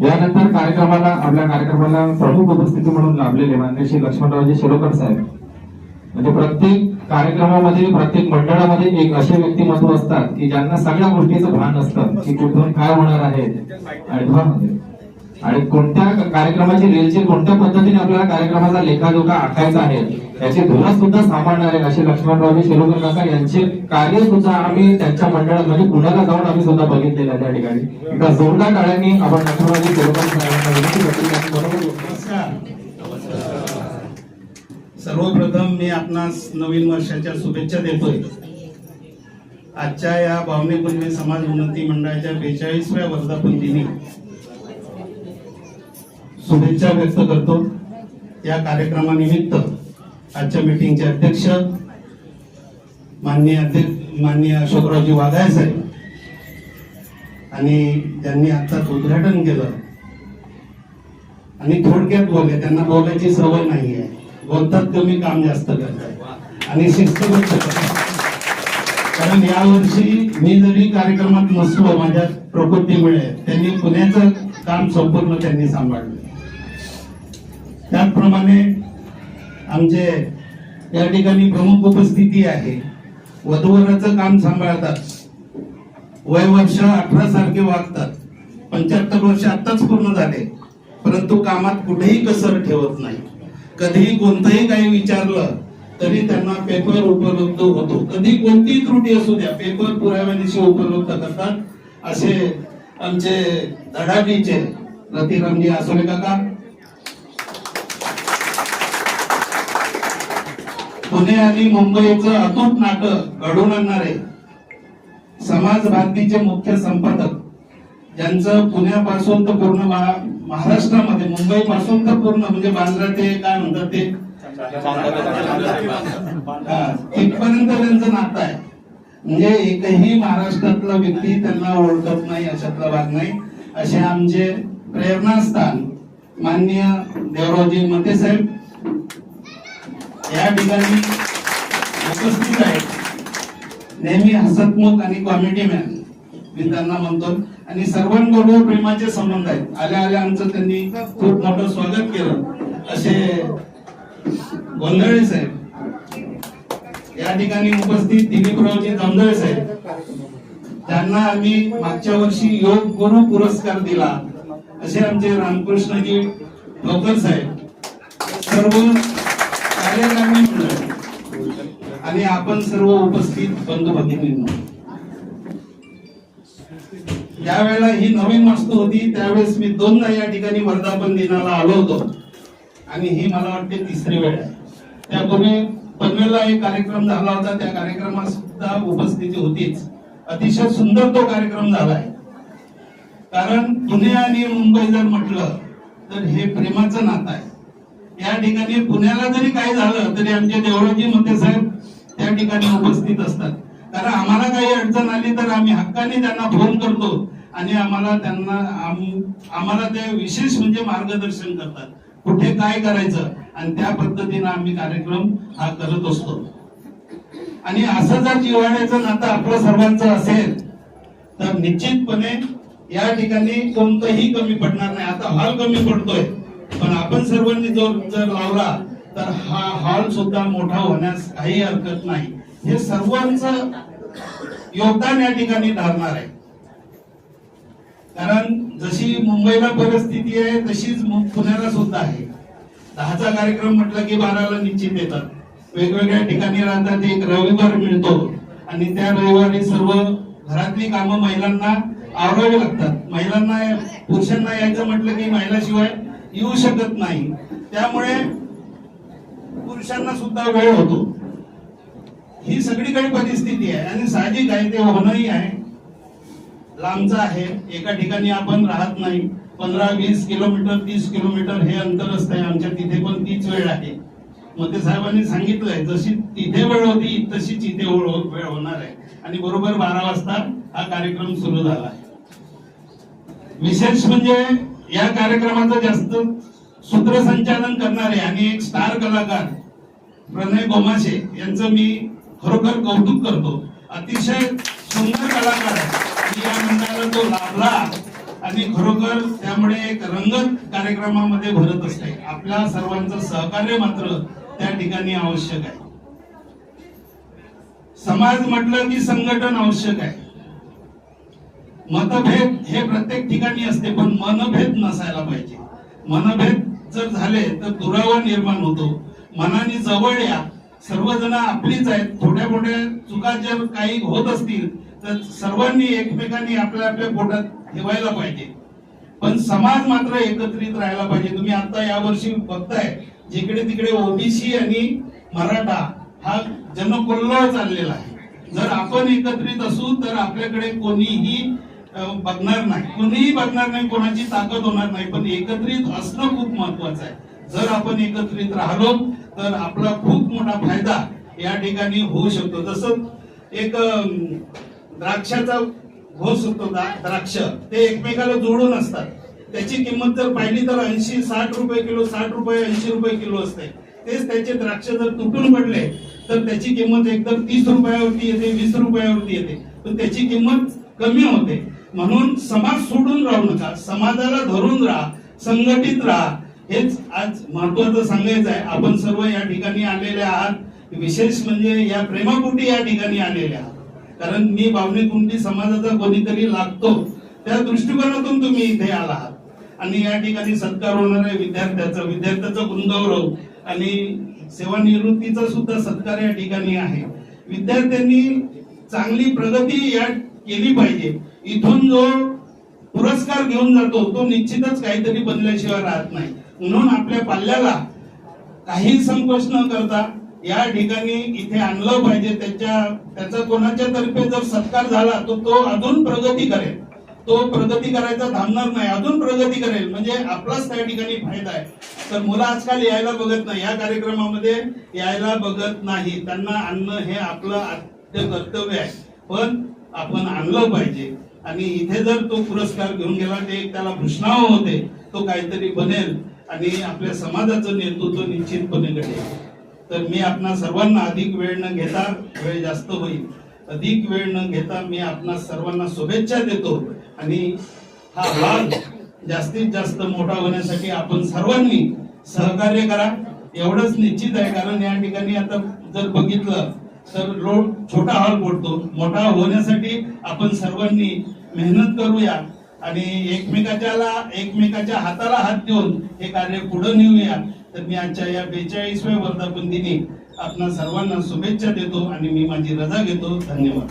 यानंतर कार्यक्रमाला आपल्या कार्यक्रमाला प्रमुख उपस्थिती म्हणून लाभलेले मान्य श्री लक्ष्मणरावजी शिरोकर साहेब. म्हणजे प्रत्येक कार्यक्रमामध्ये प्रत्येक मंडळामध्ये एक असे व्यक्तिमत्व असतात की ज्यांना सगळ्या गोष्टीचं भान असतं की कुठून काय होणार आहे. आणि कोणत्या कार्यक्रमाची रेलचे कोणत्या पद्धतीने आपल्याला कार्यक्रमाचा लेखाजोखा आखायचा आहे त्याची धुरा सुद्धा सांभाळणारे असे लक्ष्मणरावजी शिरोकर काका यांचे कार्य सुद्धा आम्ही त्यांच्या मंडळात म्हणजे पुण्याला जाऊन आम्ही सुद्धा बघितलेलं आहे त्या ठिकाणी. एका जोरदार टाळ्यांनी आपण लक्ष्मणरावजी शिरोकर साहेबांना विनंती करतो बरोबर नमस्कार. सर्वप्रथम मी आपणास नवीन वर्षाच्या शुभेच्छा देतोय. आजच्या या भावनेपूर्वी समाज उन्नती मंडळाच्या बेचाळीसव्या वर्धापन दिनी शुभेच्छा व्यक्त करतो. या कार्यक्रमानिमित्त आजच्या मीटिंगचे अध्यक्ष माननीय अध्यक्ष माननीय अशोकरावजी वाघाय साहेब आणि त्यांनी आत्ताच उद्घाटन केलं. आणि थोडक्यात बोलले त्यांना बोलायची सवय नाही आहे. बोलतात कमी काम जास्त करतात. आणि शिस्तबद्ध कारण यावर्षी मी जरी कार्यक्रमात नसलो माझ्या प्रकृतीमुळे त्यांनी पुण्याचं काम संपूर्ण त्यांनी सांभाळलं. त्याचप्रमाणे आमचे या ठिकाणी प्रमुख उपस्थिती आहे. वधूवराचं काम सांभाळतात. वय वर्ष अठरा सारखे वागतात. पंच्याहत्तर वर्ष आत्ताच पूर्ण झाले. परंतु कामात कुठेही कसर ठेवत नाही. कधीही कोणतंही काही विचारलं तरी त्यांना पेपर उपलब्ध होतो. कधी कोणतीही त्रुटी असू द्या पेपर पुराव्यानिशी उपलब्ध करतात. असे आमचे धडाटीचे रतिरामजी आसोले काका पुणे आणि मुंबईचं अतूट नाटक घडवून आणणारे समाज भारतीचे मुख्य संपादक ज्यांचं पुण्यापासून तर पूर्ण महाराष्ट्रामध्ये मुंबई पासून तर पूर्ण म्हणजे बांद्रा ते काय म्हणतात ते? तिथपर्यंत त्यांचं नातं आहे. म्हणजे एकही महाराष्ट्रातला व्यक्ती त्यांना ओळखत नाही अशातला भाग नाही. असे आमचे प्रेरणास्थान माननीय देवरावजी मते साहेब या ठिकाणी उपस्थित आहेत. नेहमी हसतमुख आणि कॉमेडी मॅन मी त्यांना म्हणतो. आणि सर्वांबरोबर प्रेमाचे संबंध आहेत. आल्या आल्या आमचं त्यांनी खूप मोठं स्वागत केलं. असे गोंधळे साहेब. या ठिकाणी उपस्थित दिलीपरावजी जांभळे साहेब. त्यांना आम्ही मागच्या वर्षी योग गुरु पुरस्कार दिला. असे आमचे रामकृष्णजी ठोकर साहेब. सर्व आणि आपण सर्व उपस्थित बंधू भगिनींनो. ज्या वेळेला ही नवीन वास्तू होती त्यावेळेस मी दोनदा या ठिकाणी वर्धापन दिनाला आलो होतो. आणि ही मला वाटते तिसरी वेळ आहे. त्यापूर्वी पनवेलला एक कार्यक्रम झाला होता. त्या कार्यक्रमात सुद्धा उपस्थिती होतीच. अतिशय सुंदर तो कार्यक्रम झालाय कारण पुणे आणि मुंबई जर म्हटलं तर हे प्रेमाचं नातं आहे. या ठिकाणी पुण्याला जरी काय झालं तरी आमचे देवळाजी मते साहेब त्या ठिकाणी उपस्थित असतात. कारण आम्हाला काही अडचण आली तर आम्ही हक्काने त्यांना फोन करतो आणि आम्हाला त्यांना आम्हाला ते विशेष म्हणजे मार्गदर्शन करतात. कुठे काय करायचं आणि त्या पद्धतीने आम्ही कार्यक्रम हा करत असतो. आणि असं जर जिव्हाळ्याचं नातं आपलं सर्वांचं असेल तर निश्चितपणे या ठिकाणी कोणतंही कमी पडणार नाही. आता हॉल कमी पडतोय. पण आपण सर्वांनी जर जर लावला तर हा हॉल सुद्धा मोठा होण्यास काही हरकत नाही. हे सर्वांचं योगदान या ठिकाणी ठरणार आहे. कारण जशी मुंबईला परिस्थिती आहे तशीच पुण्याला सुद्धा आहे. दहाचा कार्यक्रम म्हटलं की बाराला निश्चित येतात. वेगवेगळ्या ठिकाणी राहतात एक रविवार मिळतो. आणि त्या रविवारी सर्व घरातली कामं महिलांना आवरावी लागतात. महिलांना पुरुषांना यायचं म्हटलं की महिलाशिवाय येऊ शकत नाही. त्यामुळे पुरुषांना सुद्धा वेळ होतो. ही सगळीकडे परिस्थिती आहे आणि साहजिक आहे ते होणंही आहे. लांबचं आहे. एका ठिकाणी आपण राहत नाही. पंधरा वीस किलोमीटर तीस किलोमीटर हे अंतर आहे. आमच्या तिथे पण तीच वेळ आहे. मते साहेबांनी सांगितलंय जशी तिथे वेळ होती तशीच इथे वेळ होणार आहे. आणि बरोबर बारा वाजता हा कार्यक्रम सुरू झाला आहे. विशेष म्हणजे या कार्यक्रमाचं जास्त सूत्रसंचालन करणारे आणि एक स्टार कलाकार प्रणय गोमाशे यांचं मी खरोखर कौतुक करतो. अतिशय सुंदर कलाकार या मंडळाला तो लाभला आणि खरोखर त्यामुळे एक रंगत कार्यक्रमामध्ये भरत असते. आपल्या सर्वांचं सहकार्य मात्र त्या ठिकाणी आवश्यक आहे. समाज म्हटलं की संघटन आवश्यक आहे. मतभेद हे प्रत्येक ठिकाणी असते पण मनभेद नसायला पाहिजे. मनभेद जर झाले तर दुरावा निर्माण होतो. मनाने जवळ या. सर्वजण आपलीच आहेत. थोड्या मोठ्या चुका जर काही होत असतील तर सर्वांनी एकमेकांनी आपल्या आपल्या पोटात ठेवायला पाहिजे. पण समाज मात्र एकत्रित राहायला पाहिजे. तुम्ही आता यावर्षी बघताय जिकडे तिकडे ओबीसी आणि मराठा हा जनकोल्हार चाललेला आहे. जर आपण एकत्रित असू तर आपल्याकडे कोणीही बघणार नाही. कुणीही बघणार नाही कोणाची ताकद होणार नाही पण एकत्रित असणं खूप महत्वाचं आहे. जर आपण एकत्रित राहिलो तर आपला खूप मोठा फायदा या ठिकाणी होऊ शकतो. जसं एक द्राक्षाचा घोस होतो द्राक्ष. ते एकमेकाला जोडून असतात. त्याची किंमत जर पाहिली तर ऐंशी साठ रुपये किलो साठ रुपये ऐंशी रुपये किलो असते. तेच त्याचे द्राक्ष जर तुटून पडले तर त्याची किंमत एकदम तीस रुपयावरती येते वीस रुपयावरती येते. पण त्याची किंमत कमी होते. म्हणून समाज सोडून राहू नका. समाजाला धरून राहा. संघटित राहा. हेच आज महत्वाचं सांगायचं आहे. आपण सर्व या ठिकाणी आलेले आहात. विशेष म्हणजे या प्रेमापोटी या ठिकाणी आलेले आहात. कारण मी बावणे कुंडी समाजाचा कोणीतरी लागतो. त्या दृष्टिकोनातून तुम्ही इथे आला आहात. आणि या ठिकाणी सत्कार होणार आहे विद्यार्थ्याचा. विद्यार्थ्याचा गुणगौरव आणि सेवानिवृत्तीचा सुद्धा सत्कार या ठिकाणी आहे. विद्यार्थ्यांनी चांगली प्रगती या केली पाहिजे. इथून जो पुरस्कार घेऊन जातो तो निश्चितच काहीतरी बनल्याशिवाय राहत नाही. म्हणून आपल्या पाल्याला काही संकोच न करता या ठिकाणी इथे आणलं पाहिजे. त्याच्या त्याचा कोणाच्या तर्फे जर सत्कार झाला तर तो अजून प्रगती करेल. तो प्रगती करायचा थांबणार नाही अजून प्रगती करेल. म्हणजे आपलाच त्या ठिकाणी फायदा आहे. तर मुलं आजकाल यायला बघत नाही. या कार्यक्रमामध्ये यायला बघत नाही. त्यांना आणणं हे आपलं आद्य कर्तव्य आहे. पण आपण आणलं पाहिजे. आणि इथे जर तो पुरस्कार घेऊन गेला ते एक त्याला भूषणाव होते. तो काहीतरी बनेल आणि आपल्या समाजाचं नेतृत्व निश्चितपणे घडेल. तर मी आपणा सर्वांना अधिक वेळ न घेता वेळ जास्त होईल अधिक वेळ न घेता मी आपणा सर्वांना शुभेच्छा देतो. आणि हा भाग जास्तीत जास्त मोठा होण्यासाठी आपण सर्वांनी सहकार्य करा. एवढंच निश्चित आहे कारण या ठिकाणी आता जर बघितलं तर रोड छोटा हॉल पडतो. मोठा होण्यासाठी आपण सर्वांनी मेहनत करूया आणि एकमेकाच्याला एकमेकाच्या हाताला हात देऊन हे कार्य पुढे नेऊया. तर मी आजच्या या बेचाळीसव्या वर्धापन दिनी आपणा सर्वांना शुभेच्छा देतो आणि मी माझी रजा घेतो. धन्यवाद.